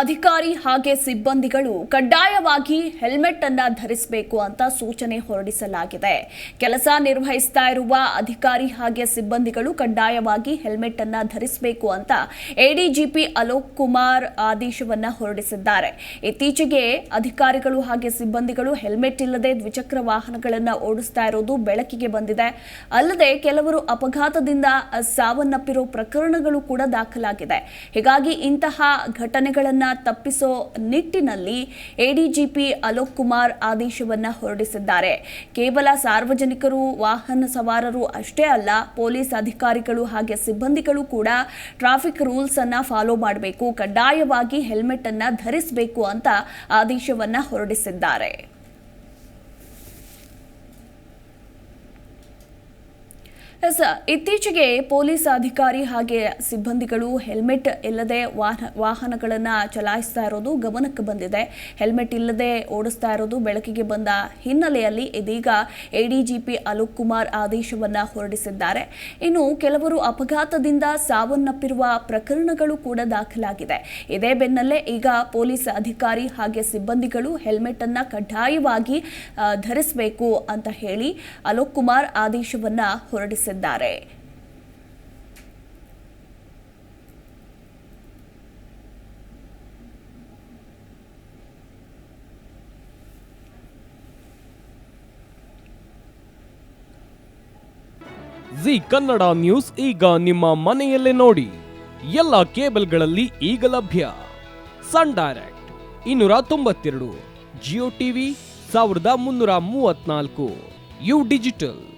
ಅಧಿಕಾರಿ ಹಾಗೆ ಸಿಬ್ಬಂದಿಗಳು ಕಡ್ಡಾಯವಾಗಿ ಹೆಲ್ಮೆಟ್ ಅನ್ನ ಧರಿಸಬೇಕು ಅಂತ ಸೂಚನೆ ಹೊರಡಿಸಲಾಗಿದೆ. ಕೆಲಸ ನಿರ್ವಹಿಸ್ತಾ ಇರುವ ಅಧಿಕಾರಿ ಹಾಗೆ ಸಿಬ್ಬಂದಿಗಳು ಕಡ್ಡಾಯವಾಗಿ ಹೆಲ್ಮೆಟ್ ಅನ್ನ ಧರಿಸಬೇಕು ಅಂತ ಎಡಿಜಿಪಿ ಅಲೋಕ್ ಕುಮಾರ್ ಆದೇಶವನ್ನ ಹೊರಡಿಸಿದ್ದಾರೆ. ಇತ್ತೀಚೆಗೆ ಅಧಿಕಾರಿಗಳು ಹಾಗೆ ಸಿಬ್ಬಂದಿಗಳು ಹೆಲ್ಮೆಟ್ ಇಲ್ಲದೆ ದ್ವಿಚಕ್ರ ವಾಹನಗಳನ್ನು ಓಡಿಸ್ತಾ ಇರೋದು ಬೆಳಕಿಗೆ ಬಂದಿದೆ. ಅಲ್ಲದೆ ಕೆಲವರು ಅಪಘಾತದಿಂದ ಸಾವನ್ನಪ್ಪಿರೋ ಪ್ರಕರಣಗಳು ಕೂಡ ದಾಖಲಾಗಿದೆ. ಹೀಗಾಗಿ ಇಂತಹ ಘಟನೆಗಳನ್ನ ತಪ್ಪಿಸೋ ನಿಟ್ಟಿನಲ್ಲಿ ಎಡಿಜಿಪಿ ಅಲೋಕ್ ಕುಮಾರ್ ಆದೇಶವನ್ನ ಹೊರಡಿಸಿದ್ದಾರೆ. ಕೇವಲ ಸಾರ್ವಜನಿಕರು, ವಾಹನ ಸವಾರರು ಅಷ್ಟೇ ಅಲ್ಲ, ಪೊಲೀಸ್ ಅಧಿಕಾರಿಗಳು ಹಾಗೆ ಸಿಬ್ಬಂದಿಗಳು ಕೂಡ ಟ್ರಾಫಿಕ್ ರೂಲ್ಸ್ ಅನ್ನ ಫಾಲೋ ಮಾಡಬೇಕು, ಕಡ್ಡಾಯವಾಗಿ ಹೆಲ್ಮೆಟ್ ಅನ್ನ ಧರಿಸಬೇಕು ಅಂತ ಆದೇಶವನ್ನ ಹೊರಡಿಸಿದ್ದಾರೆ. ಎಸ್ ಇತ್ತೀಚೆಗೆ ಪೊಲೀಸ್ ಅಧಿಕಾರಿ ಹಾಗೆ ಸಿಬ್ಬಂದಿಗಳು ಹೆಲ್ಮೆಟ್ ಇಲ್ಲದೆ ವಾಹನ, ವಾಹನಗಳನ್ನು ಚಲಾಯಿಸ್ತಾ ಇರೋದು ಗಮನಕ್ಕೆ ಬಂದಿದೆ. ಹೆಲ್ಮೆಟ್ ಇಲ್ಲದೆ ಓಡಿಸ್ತಾ ಇರೋದು ಬೆಳಕಿಗೆ ಬಂದ ಹಿನ್ನೆಲೆಯಲ್ಲಿ ಇದೀಗ ಎಡಿಜಿಪಿ ಅಲೋಕ್ ಕುಮಾರ್ ಆದೇಶವನ್ನು ಹೊರಡಿಸಿದ್ದಾರೆ. ಇನ್ನು ಕೆಲವರು ಅಪಘಾತದಿಂದ ಸಾವನ್ನಪ್ಪಿರುವ ಪ್ರಕರಣಗಳು ಕೂಡ ದಾಖಲಾಗಿದೆ. ಇದೇ ಬೆನ್ನಲ್ಲೇ ಈಗ ಪೊಲೀಸ್ ಅಧಿಕಾರಿ ಹಾಗೆ ಸಿಬ್ಬಂದಿಗಳು ಹೆಲ್ಮೆಟ್ ಅನ್ನ ಕಡ್ಡಾಯವಾಗಿ ಧರಿಸಬೇಕು ಅಂತ ಹೇಳಿ ಅಲೋಕ್ ಕುಮಾರ್ ಆದೇಶವನ್ನ ಹೊರಡಿಸಿದ್ದಾರೆ. ಜಿ ಕನ್ನಡ ನ್ಯೂಸ್ ಈಗ ನಿಮ್ಮ ಮನೆಯಲ್ಲೇ ನೋಡಿ. ಎಲ್ಲ ಕೇಬಲ್ಗಳಲ್ಲಿ ಈಗ ಲಭ್ಯ. ಸನ್ ಡೈರೆಕ್ಟ್ ಇನ್ನೂರ ತೊಂಬತ್ತೆರಡು, ಜಿಯೋ ಟಿವಿ ಸಾವಿರದ ಮುನ್ನೂರ ಮೂವತ್ನಾಲ್ಕು ಯು ಡಿಜಿಟಲ್.